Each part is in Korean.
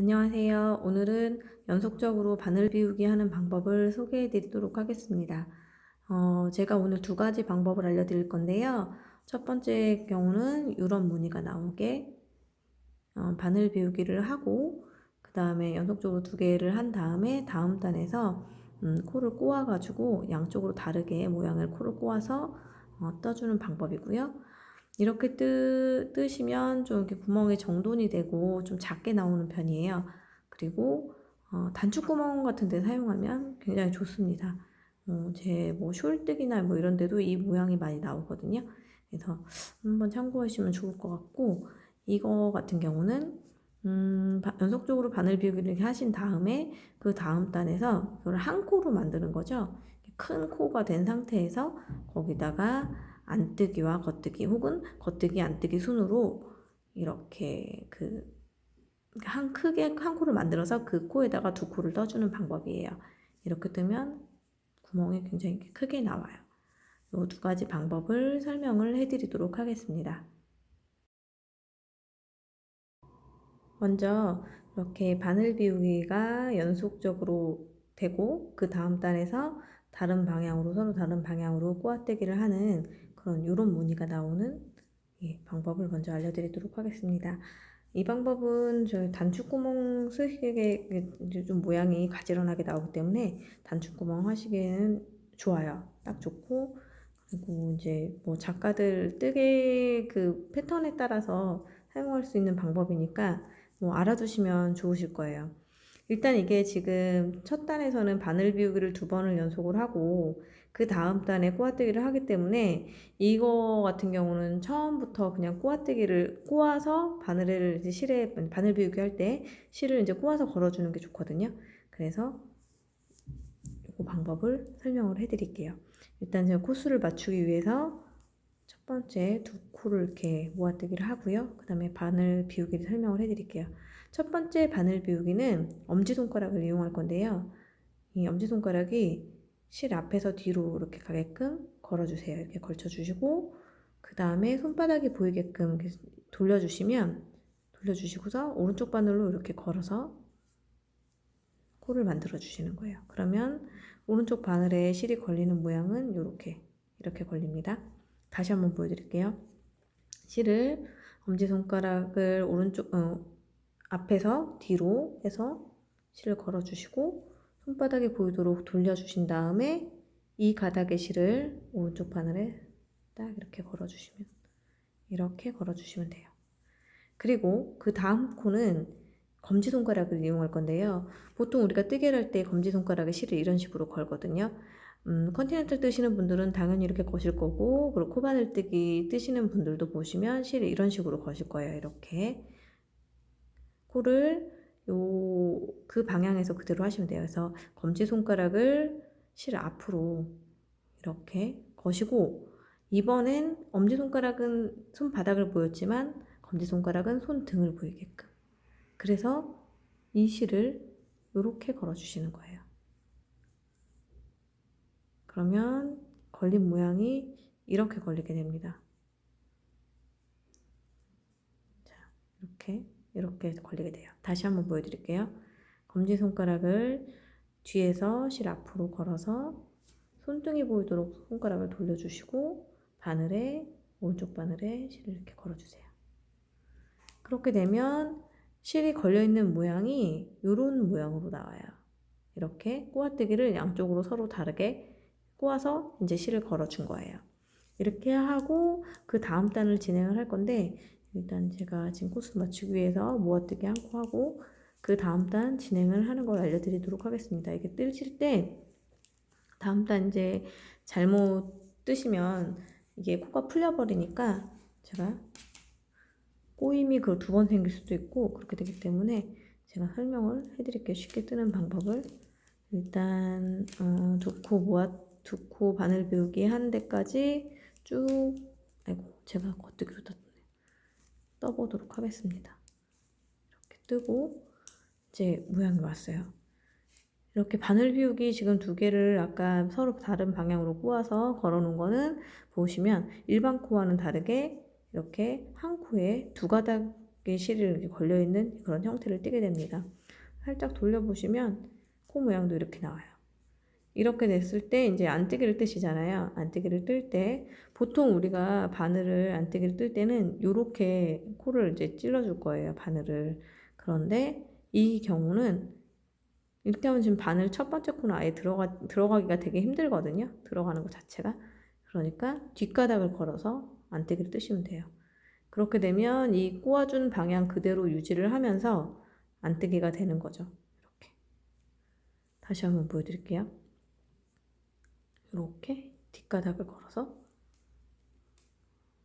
안녕하세요. 오늘은 연속적으로 바늘 비우기 하는 방법을 소개해 드리도록 하겠습니다. 어, 제가 오늘 두 가지 방법을 알려드릴 건데요. 첫 번째 경우는 이런 무늬가 나오게 어, 바늘 비우기를 하고 그 다음에 연속적으로 두 개를 한 다음에 다음 단에서 음, 코를 꼬아가지고 양쪽으로 다르게 모양을 코를 꼬아서 어, 떠주는 방법이고요. 이렇게 뜨, 뜨시면 좀 이렇게 구멍이 정돈이 되고 좀 작게 나오는 편이에요. 그리고 어, 단축구멍 같은 데 사용하면 굉장히 좋습니다. 어, 제뭐 숄뜨기나 뭐 이런 데도 이 모양이 많이 나오거든요. 그래서 한번 참고하시면 좋을 것 같고 이거 같은 경우는 음, 바- 연속적으로 바늘 비우기를 하신 다음에 그 다음 단에서 이걸 한 코로 만드는 거죠. 큰 코가 된 상태에서 거기다가 안뜨기와 겉뜨기 혹은 겉뜨기 안뜨기 순으로 이렇게 그 한 크게 한 코를 만들어서 그 코에다가 두 코를 떠주는 방법이에요. 이렇게 뜨면 구멍이 굉장히 크게 나와요. 이 두 가지 방법을 설명을 해드리도록 하겠습니다. 먼저 이렇게 바늘 비우기가 연속적으로 되고 그 다음 단에서 다른 방향으로 서로 다른 방향으로 꼬아뜨기를 하는 그런 이런 무늬가 나오는 예, 방법을 먼저 알려드리도록 하겠습니다. 이 방법은 저 단축구멍 쓰시기에 좀 모양이 가지런하게 나오기 때문에 단축구멍 하시기에는 좋아요. 딱 좋고 그리고 이제 뭐 작가들 뜨개 그 패턴에 따라서 사용할 수 있는 방법이니까 뭐 알아두시면 좋으실 거예요. 일단 이게 지금 첫 단에서는 바늘 비우기를 두 번을 연속을 하고 그 다음 단에 꼬아뜨기를 하기 때문에 이거 같은 경우는 처음부터 그냥 꼬아뜨기를 꼬아서 바늘을 이제 실에 바늘 비우기 할 때 실을 이제 꼬아서 걸어주는 게 좋거든요. 그래서 이 방법을 설명을 해드릴게요. 일단 제가 코수를 맞추기 위해서 첫 번째 두 코를 이렇게 모아뜨기를 하고요. 그 다음에 바늘 비우기를 설명을 해드릴게요. 첫 번째 바늘 비우기는 엄지손가락을 이용할 건데요. 이 엄지손가락이 실 앞에서 뒤로 이렇게 가게끔 걸어주세요. 이렇게 걸쳐주시고 그 다음에 손바닥이 보이게끔 돌려주시면 돌려주시고서 오른쪽 바늘로 이렇게 걸어서 코를 만들어 주시는 거예요. 그러면 오른쪽 바늘에 실이 걸리는 모양은 이렇게 이렇게 걸립니다. 다시 한번 보여드릴게요. 실을 엄지손가락을 오른쪽 어, 앞에서 뒤로 해서 실을 걸어주시고 손바닥이 보이도록 돌려주신 다음에 이 가닥의 실을 오른쪽 바늘에 딱 이렇게 걸어주시면 이렇게 걸어주시면 돼요. 그리고 그 다음 코는 검지손가락을 이용할 건데요. 보통 우리가 뜨개를 할 때 검지손가락에 실을 이런 식으로 걸거든요. 음, 컨티넨탈 뜨시는 분들은 당연히 이렇게 거실 거고, 그리고 코바늘 뜨기 뜨시는 분들도 보시면 실을 이런 식으로 거실 거예요. 이렇게. 코를 요, 그 방향에서 그대로 하시면 돼요. 그래서 검지 손가락을 실 앞으로 이렇게 거시고, 이번엔 엄지 손가락은 손바닥을 보였지만, 검지 손가락은 손등을 보이게끔. 그래서 이 실을 이렇게 걸어 주시는 거예요. 그러면 걸린 모양이 이렇게 걸리게 됩니다. 자, 이렇게 이렇게 걸리게 돼요. 다시 한번 보여드릴게요. 검지손가락을 뒤에서 실 앞으로 걸어서 손등이 보이도록 손가락을 돌려주시고 바늘에 오른쪽 바늘에 실을 이렇게 걸어주세요. 그렇게 되면 실이 걸려있는 모양이 이런 모양으로 나와요. 이렇게 꼬아뜨기를 양쪽으로 서로 다르게 꼬아서 이제 실을 걸어준 거예요. 이렇게 하고 그 다음 단을 진행을 할 건데 일단 제가 지금 코스 맞추기 위해서 모아뜨기 한 코 하고 그 다음 단 진행을 하는 걸 알려드리도록 하겠습니다. 이게 뜨실 때 다음 단 이제 잘못 뜨시면 이게 코가 풀려버리니까 제가 꼬임이 그 두 번 생길 수도 있고 그렇게 되기 때문에 제가 설명을 해드릴게요. 쉽게 뜨는 방법을 일단 어, 두코 모아 두 코 바늘 비우기 한 데까지 쭉 아이고 제가 겉뜨기로 떴네 떠보도록 하겠습니다. 이렇게 뜨고 이제 모양이 왔어요. 이렇게 바늘 비우기 지금 두 개를 아까 서로 다른 방향으로 꼬아서 걸어놓은 거는 보시면 일반 코와는 다르게 이렇게 한 코에 두 가닥 게 실이 이렇게 걸려 있는 그런 형태를 띠게 됩니다. 살짝 돌려보시면 코 모양도 이렇게 나와요. 이렇게 됐을 때 이제 안뜨기를 뜨시잖아요. 안뜨기를 뜰 때 보통 우리가 바늘을 안뜨기를 뜰 때는 이렇게 코를 이제 찔러 줄 거예요. 바늘을. 그런데 이 경우는 이렇게 하면 지금 바늘 첫 번째 코는 아예 들어가 들어가기가 되게 힘들거든요. 들어가는 것 자체가. 그러니까 뒷가닥을 걸어서 안뜨기를 뜨시면 돼요. 그렇게 되면 이 꼬아준 방향 그대로 유지를 하면서 안뜨기가 되는 거죠. 이렇게. 다시 한번 보여드릴게요. 이렇게 뒷가닥을 걸어서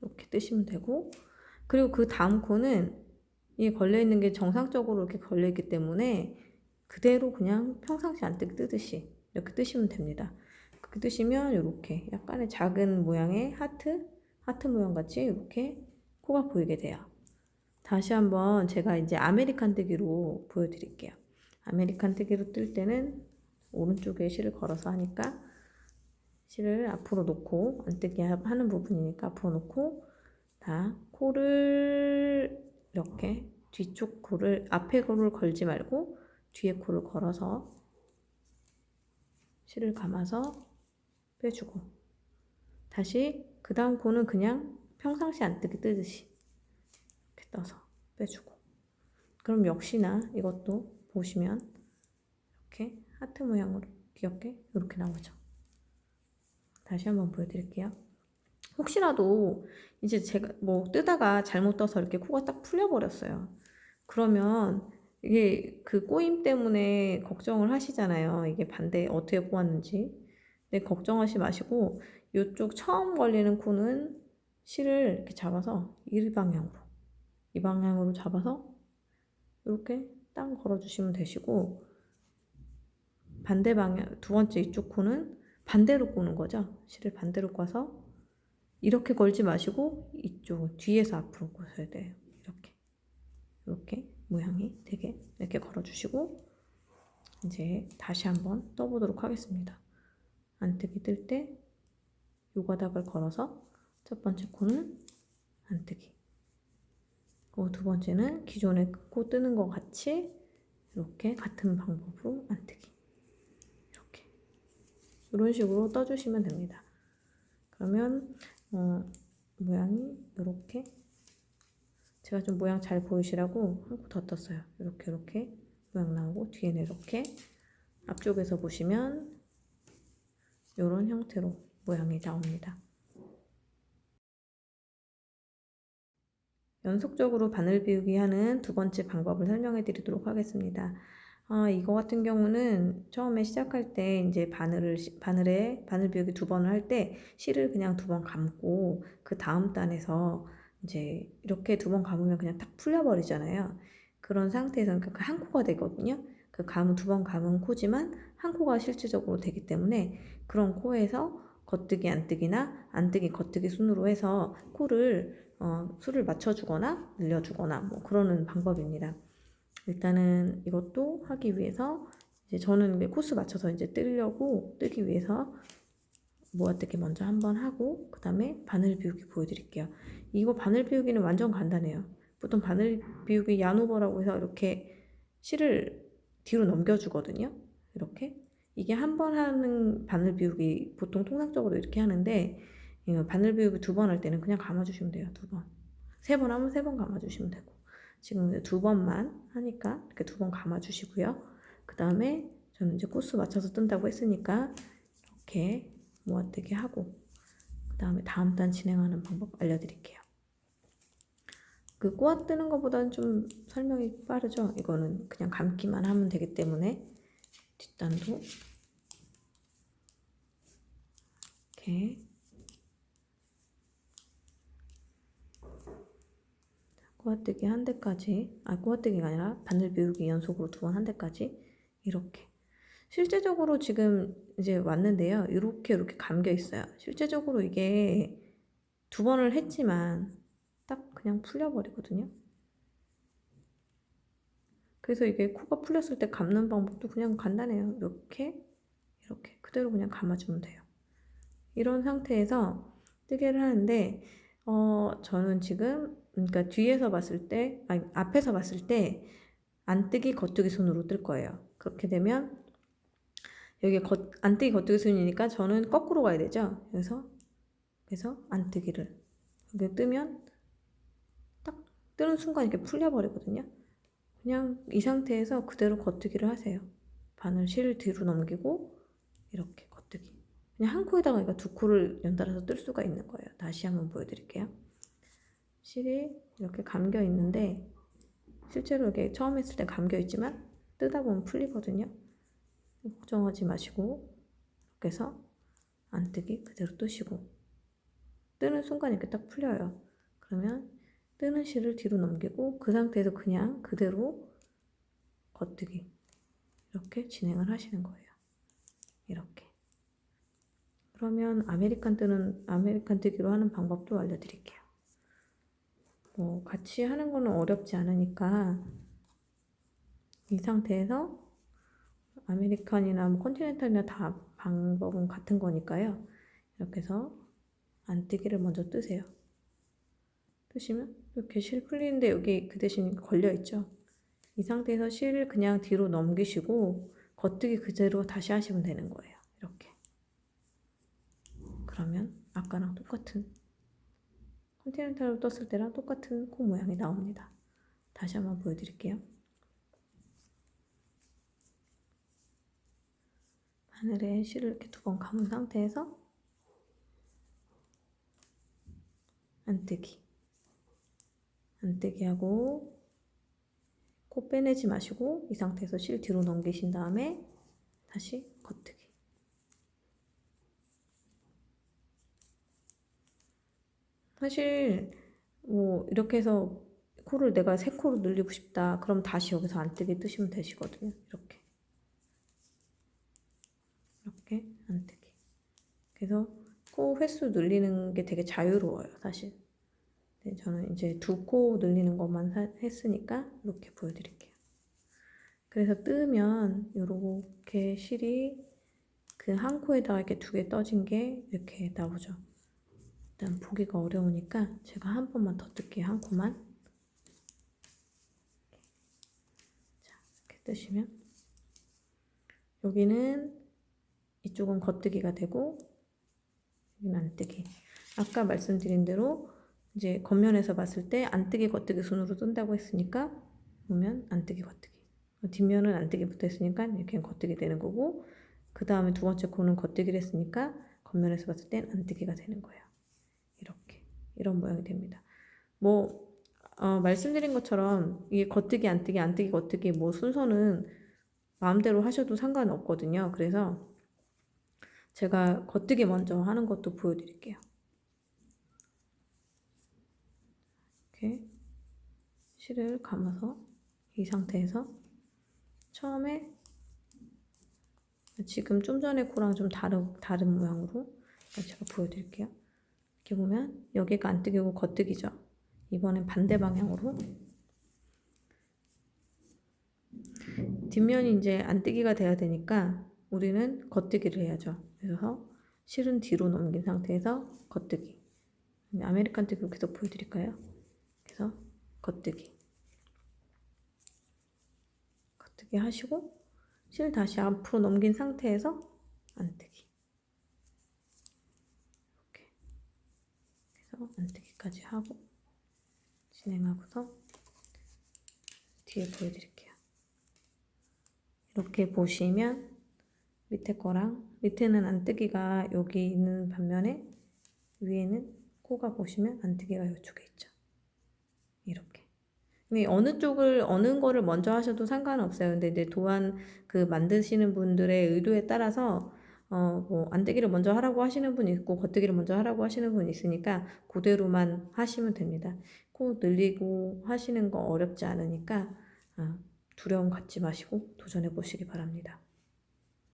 이렇게 뜨시면 되고 그리고 그 다음 코는 이 걸려 있는 게 정상적으로 이렇게 걸려 있기 때문에 그대로 그냥 평상시 안뜨기 뜨듯이 이렇게 뜨시면 됩니다. 그렇게 뜨시면 이렇게 약간의 작은 모양의 하트 하트 모양 같이 이렇게 코가 보이게 돼요. 다시 한번 제가 이제 아메리칸 뜨기로 보여드릴게요. 아메리칸 뜨기로 뜰 때는 오른쪽에 실을 걸어서 하니까 실을 앞으로 놓고 안뜨기 하는 부분이니까 앞으로 놓고 다 코를 이렇게 뒤쪽 코를 앞에 코를 걸지 말고 뒤에 코를 걸어서 실을 감아서 빼주고 다시 그 다음 코는 그냥 평상시 안뜨기 뜨듯이 이렇게 떠서 빼주고 그럼 역시나 이것도 보시면 이렇게 하트 모양으로 귀엽게 이렇게 나오죠. 다시 한번 보여드릴게요. 혹시라도 이제 제가 뭐 뜨다가 잘못 떠서 이렇게 코가 딱 풀려버렸어요. 그러면 이게 그 꼬임 때문에 걱정을 하시잖아요. 이게 반대 어떻게 꼬았는지. 근데 걱정하지 마시고 이쪽 처음 걸리는 코는 실을 이렇게 잡아서 이 방향으로 이 방향으로 잡아서 이렇게 딱 걸어주시면 되시고 반대 방향 두 번째 이쪽 코는 반대로 꼬는 거죠. 실을 반대로 꽈서 이렇게 걸지 마시고 이쪽 뒤에서 앞으로 꼬셔야 돼요. 이렇게 이렇게 모양이 되게 이렇게 걸어주시고 이제 다시 한번 떠보도록 하겠습니다. 안뜨기 뜰 때 요가닥을 걸어서 첫 번째 코는 안뜨기 그리고 두 번째는 기존에 코 뜨는 것 같이 이렇게 같은 방법으로 안뜨기 이런 식으로 떠주시면 됩니다. 그러면 어, 모양이 이렇게 제가 좀 모양 잘 보이시라고 한 코 더 떴어요. 이렇게 이렇게 모양 나오고 뒤에는 이렇게 앞쪽에서 보시면 이런 형태로 모양이 나옵니다. 연속적으로 바늘 비우기 하는 두 번째 방법을 설명해 드리도록 하겠습니다. 아, 이거 같은 경우는 처음에 시작할 때 이제 바늘을 시- 바늘에 바늘 비우기 두 번을 할 때 실을 그냥 두 번 감고 그 다음 단에서 이제 이렇게 두 번 감으면 그냥 탁 풀려 버리잖아요. 그런 상태에서 그러니까 그한 코가 되거든요. 그 감은 두번 감은 코지만 한 코가 실질적으로 되기 때문에 그런 코에서 겉뜨기 안뜨기나 안뜨기 겉뜨기 순으로 해서 코를 어, 수를 맞춰주거나 늘려주거나 뭐 그러는 방법입니다. 일단은 이것도 하기 위해서 이제 저는 코스 맞춰서 이제 뜨려고 뜨기 위해서 모아뜨기 먼저 한번 하고 그 다음에 바늘 비우기 보여드릴게요. 이거 바늘 비우기는 완전 간단해요. 보통 바늘 비우기 야노버라고 해서 이렇게 실을 뒤로 넘겨주거든요. 이렇게 이게 한 번 하는 바늘 비우기 보통 통상적으로 이렇게 하는데 바늘 비우기 두 번 할 때는 그냥 감아주시면 돼요. 두 번. 세 번 하면 세 번 감아주시면 되고 지금 두 번만 하니까 이렇게 두 번 감아주시고요. 그 다음에 저는 이제 코스 맞춰서 뜬다고 했으니까 이렇게 모아뜨기 하고 그 다음에 다음 단 진행하는 방법 알려드릴게요. 그 꼬아 뜨는 것보다는 좀 설명이 빠르죠. 이거는 그냥 감기만 하면 되기 때문에 뒷단도 이렇게 꼬아뜨기 한 대까지 아 꼬아뜨기가 아니라 바늘 비우기 연속으로 두 번 한 대까지 이렇게. 실제적으로 지금 이제 왔는데요. 이렇게 이렇게 감겨 있어요. 실제적으로 이게 두 번을 했지만 딱 그냥 풀려버리거든요. 그래서 이게 코가 풀렸을 때 감는 방법도 그냥 간단해요. 이렇게 이렇게 그대로 그냥 감아주면 돼요. 이런 상태에서 뜨개를 하는데 어 저는 지금 그러니까 뒤에서 봤을 때, 아니, 앞에서 봤을 때 안뜨기 겉뜨기 손으로 뜰 거예요. 그렇게 되면 여기 겉, 안뜨기 겉뜨기 손이니까 저는 거꾸로 가야 되죠. 그래서 그래서 안뜨기를 이렇게 뜨면 딱 뜨는 순간 이렇게 풀려버리거든요. 그냥 이 상태에서 그대로 겉뜨기를 하세요. 바늘 실 뒤로 넘기고 이렇게 겉뜨기. 그냥 한 코에다가 그러니까 두 코를 연달아서 뜰 수가 있는 거예요. 다시 한번 보여드릴게요. 실이 이렇게 감겨 있는데 실제로 이렇게 처음 했을 때 감겨 있지만 뜨다 보면 풀리거든요. 걱정하지 마시고 이렇게 해서 안 뜨기 그대로 뜨시고 뜨는 순간 이렇게 딱 풀려요. 그러면 뜨는 실을 뒤로 넘기고 그 상태에서 그냥 그대로 겉뜨기 이렇게 진행을 하시는 거예요. 이렇게. 그러면 아메리칸 뜨는 아메리칸 뜨기로 하는 방법도 알려드릴게요. 뭐 같이 하는 거는 어렵지 않으니까 이 상태에서 아메리칸이나 뭐 컨티넨탈이나 다 방법은 같은 거니까요. 이렇게 해서 안뜨기를 먼저 뜨세요. 뜨시면 이렇게 실 풀리는데 여기 그 대신 걸려 있죠. 이 상태에서 실을 그냥 뒤로 넘기시고 겉뜨기 그대로 다시 하시면 되는 거예요. 이렇게. 그러면 아까랑 똑같은 컨티넨탈로 떴을 때랑 똑같은 코 모양이 나옵니다. 다시 한번 보여드릴게요. 바늘에 실을 이렇게 두 번 감은 상태에서 안뜨기 안뜨기 하고 코 빼내지 마시고 이 상태에서 실 뒤로 넘기신 다음에 다시 겉뜨기 사실 뭐 이렇게 해서 코를 내가 세 코로 늘리고 싶다. 그럼 다시 여기서 안뜨기 뜨시면 되시거든요. 이렇게. 이렇게 안뜨기 그래서 코 횟수 늘리는 게 되게 자유로워요 사실. 네, 저는 이제 두 코 늘리는 것만 사- 했으니까 이렇게 보여드릴게요. 그래서 뜨면 이렇게 실이 그 한 코에다가 이렇게 두 개 떠진 게 이렇게 나오죠 일단 보기가 어려우니까 제가 한 번만 더 뜰게요 한 코만 자 이렇게 뜨시면 여기는 이쪽은 겉뜨기가 되고 여기는 안뜨기. 아까 말씀드린 대로 이제 겉면에서 봤을 때 안뜨기 겉뜨기 손으로 뜬다고 했으니까 보면 안뜨기 겉뜨기. 뒷면은 안뜨기 붙어 있으니까 이렇게 겉뜨기 되는 거고 그 다음에 두 번째 코는 겉뜨기를 했으니까 겉면에서 봤을 땐 안뜨기가 되는 거예요. 이런 모양이 됩니다. 뭐 어, 말씀드린 것처럼 이게 겉뜨기 안 뜨기 안 뜨기 겉뜨기 뭐 순서는 마음대로 하셔도 상관없거든요. 그래서 제가 겉뜨기 먼저 하는 것도 보여드릴게요. 이렇게 실을 감아서 이 상태에서 처음에 지금 좀 전에 코랑 좀 다른, 다른 모양으로 제가 보여드릴게요. 이렇게 보면 여기가 안뜨기고 겉뜨기죠. 이번엔 반대 방향으로 뒷면이 이제 안뜨기가 돼야 되니까 우리는 겉뜨기를 해야죠. 그래서 실은 뒤로 넘긴 상태에서 겉뜨기. 아메리칸 뜨기 계속 보여드릴까요? 그래서 겉뜨기. 겉뜨기 하시고 실 다시 앞으로 넘긴 상태에서 안뜨기. 이렇게. 그래서 안뜨기까지 하고 진행하고서 뒤에 보여드릴게요. 이렇게 보시면 밑에 거랑 밑에는 안뜨기가 여기 있는 반면에 위에는 코가 보시면 안뜨기가 이쪽에 있죠. 이렇게. 근데 어느 쪽을 어느 거를 먼저 하셔도 상관없어요. 근데 이제 도안 그 만드시는 분들의 의도에 따라서 어 뭐 안뜨기를 먼저 하라고 하시는 분 있고 겉뜨기를 먼저 하라고 하시는 분 있으니까 그대로만 하시면 됩니다. 코 늘리고 하시는 거 어렵지 않으니까 어, 두려움 갖지 마시고 도전해 보시기 바랍니다.